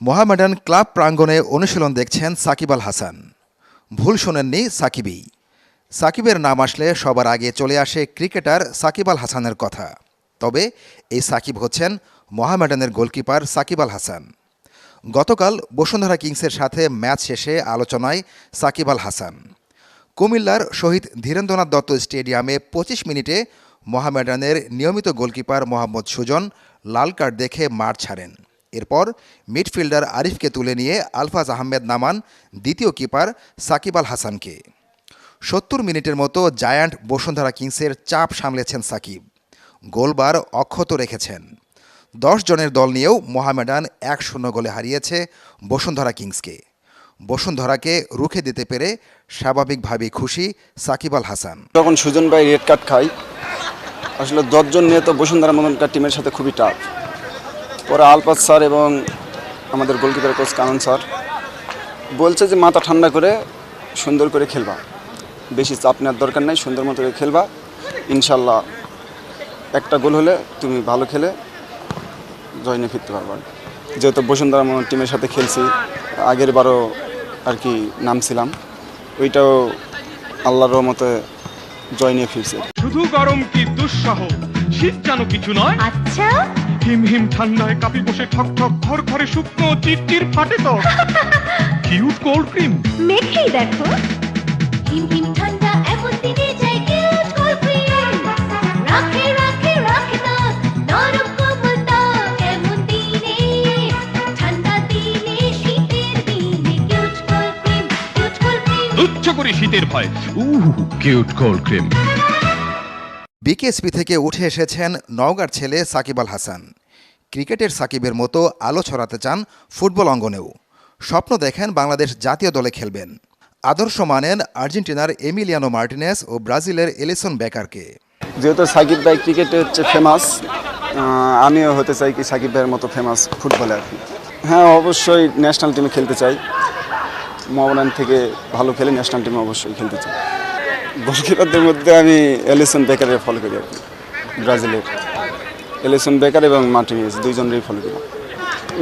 Mohammedan club প্রাঙ্গণে অনুশীলন দেখছেন সাকিব আল হাসান। ভুল শোনেননি সাকিবই। সাকিবের নাম আসলে সবার আগে চলে আসে ক্রিকেটার সাকিব আল হাসানের কথা। তবে এই সাকিব হচ্ছেন মোহামেডানের গোলকিপার সাকিব আল হাসান। গতকাল বসুন্ধরা কিংসের সাথে ম্যাচ শেষে আলোচনায় সাকিব আল হাসান। কুমিল্লার শহীদ ধীরেন্দ্রনাথ দত্ত স্টেডিয়ামে পঁচিশ মিনিটে মোহামেডানের নিয়মিত গোলকিপার মোহাম্মদ সুজন লাল কার্ড দেখে মাঠ ছাড়েন। এরপর মিডফিল্ডার আরিফকে তুলে নিয়ে আলফাজ আহমেদ নামান দ্বিতীয় কিপার সাকিব আল হাসানকে। সত্তর মিনিটের মতো জায়ান্ট বসুন্ধরা কিংসের চাপ সামলেছেন সাকিব। গোলবার অক্ষত রেখেছেন। দশ জনের দল নিয়েও মোহামেডান এক শূন্য গোলে হারিয়েছে বসুন্ধরা কিংসকে। বসুন্ধরাকে রুখে দিতে পেরে স্বাভাবিকভাবেই খুশি সাকিব আল হাসান। যখন সুজন ভাই রেড কার্ড খাই আসলে দশজন নিয়ে তো বসুন্ধরা মদনকার টিমের সাথে খুবই টাফ পরে আলপাত স্যার এবং আমাদের গোলকিপার কোচ কানন স্যার বলছে যে মাথা ঠান্ডা করে সুন্দর করে খেলবা। বেশি চাপ নেওয়ার দরকার নেই সুন্দর মতো করে খেলবা। ইনশাল্লাহ একটা গোল হলে তুমি ভালো খেলে জয় নিয়ে ফিরতে পারবা। যেহেতু বসুন্ধরা টিমের সাথে খেলছি আগের বারও আর কি নামছিলাম ওইটাও আল্লাহর রহমতে জয় নিয়ে ফিরছে। শুধু গরম কি দুঃসহ? শীত যেন কিছু নয়। আচ্ছা। হিম হিম ঠান্ডায় কাপি বসে ঠক ঠক ঘর ঘরে শুকনো ফাটে তো। কিউট কোল্ড ক্রিম মেখেই দেখো। হিম হিম ঠান্ডা এমন দিনে চাই কিউট কোল্ড ক্রিম রাখে রাখে রাখে না নরম কোমল ত্বক এমন দিনে। ঠান্ডা দিনে শীতের দিনে cute cold cream cute cold cream উচ্চ করে শীতের ভয়। উহ কিউট কোল্ড ক্রিম বিকেএসপি থেকে উঠে এসেছেন নওগাঁর ছেলে সাকিব আল হাসান। ক্রিকেটের সাকিবের মতো আলো ছড়াতে চান ফুটবল অঙ্গনেও। স্বপ্ন দেখেন বাংলাদেশ জাতীয় দলে খেলবেন। আদর্শ মানেন আর্জেন্টিনার এমিলিয়ানো মার্টিনেস ও ব্রাজিলের এলিসন বেকারকে। যেহেতু সাকিব ভাই ক্রিকেটে হচ্ছে ফেমাস আমিও হতে চাই কি সাকিব ভাইয়ের মতো ফেমাস ফুটবলে আর হ্যাঁ অবশ্যই ন্যাশনাল টিমে খেলতে চাই। মোহামেডান থেকে ভালো খেলে ন্যাশনাল টিমে অবশ্যই খেলতে চাই। গোলকিপারদের মধ্যে আমি এলিসন বেকারের ফলো করি ব্রাজিলের। এলিসন বেকার এবং মার্টিনেস দুইজনেরই ফলো করি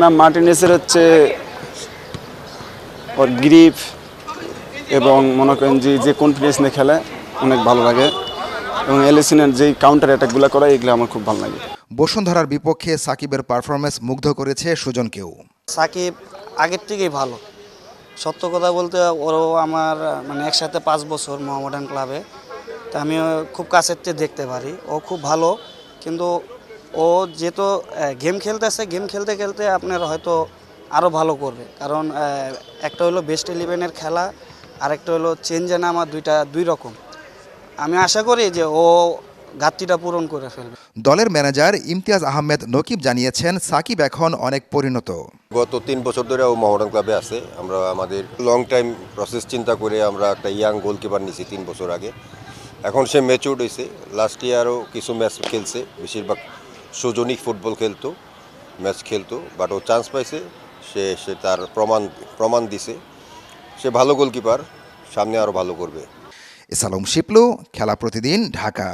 না মার্টিনেসের হচ্ছে ওর গ্রিপ এবং মনে করেন যে যে কনফিডেন্স নিয়ে খেলে অনেক ভালো লাগে। এবং এলিসনের যেই কাউন্টার অ্যাটাকগুলো করে এগুলো আমার খুব ভালো লাগে। বসুন্ধরার বিপক্ষে সাকিবের পারফরমেন্স মুগ্ধ করেছে সুজনকেও। সাকিব আগের থেকেই ভালো। সত্য কথা বলতে ওরও আমার মানে একসাথে পাঁচ বছর মোহামেডান ক্লাবে। তা আমি খুব কাছের থেকে দেখতে পারি। ও খুব ভালো কিন্তু ও যেহেতু গেম খেলতেছে গেম খেলতে খেলতে আপনার হয়তো আরও ভালো করবে। কারণ একটা হলো বেস্ট ইলেভেনের খেলা আরেকটা হলো চেঞ্জে নামা দুইটা দুই রকম। আমি আশা করি যে ও ঘাটতিটা পূরণ করে ফেলবে। দলের ম্যানেজার ইমতিয়াজ আহমেদ নকিব জানিয়েছেন সাকিব এখন অনেক পরিণত। গত তিন বছর ধরে ও মহরম ক্লাবে আছে। আমরা আমাদের লং টাইম প্রসেস চিন্তা করে আমরা একটা ইয়াং গোলকিপার নিয়েছি তিন বছর আগে। এখন সে ম্যাচিউর্ড হয়েছে লাস্ট ইয়ারও কিছু ম্যাচ খেলছে বেশিরভাগ সুজনিক ফুটবল খেলতো, ম্যাচ খেলতো বাট ও চান্স পাইছে। সে সে তার প্রমাণ প্রমাণ দিছে। সে ভালো গোলকিপার সামনে আরও ভালো করবে। এসালম শিপলু, খেলা প্রতিদিন ঢাকা।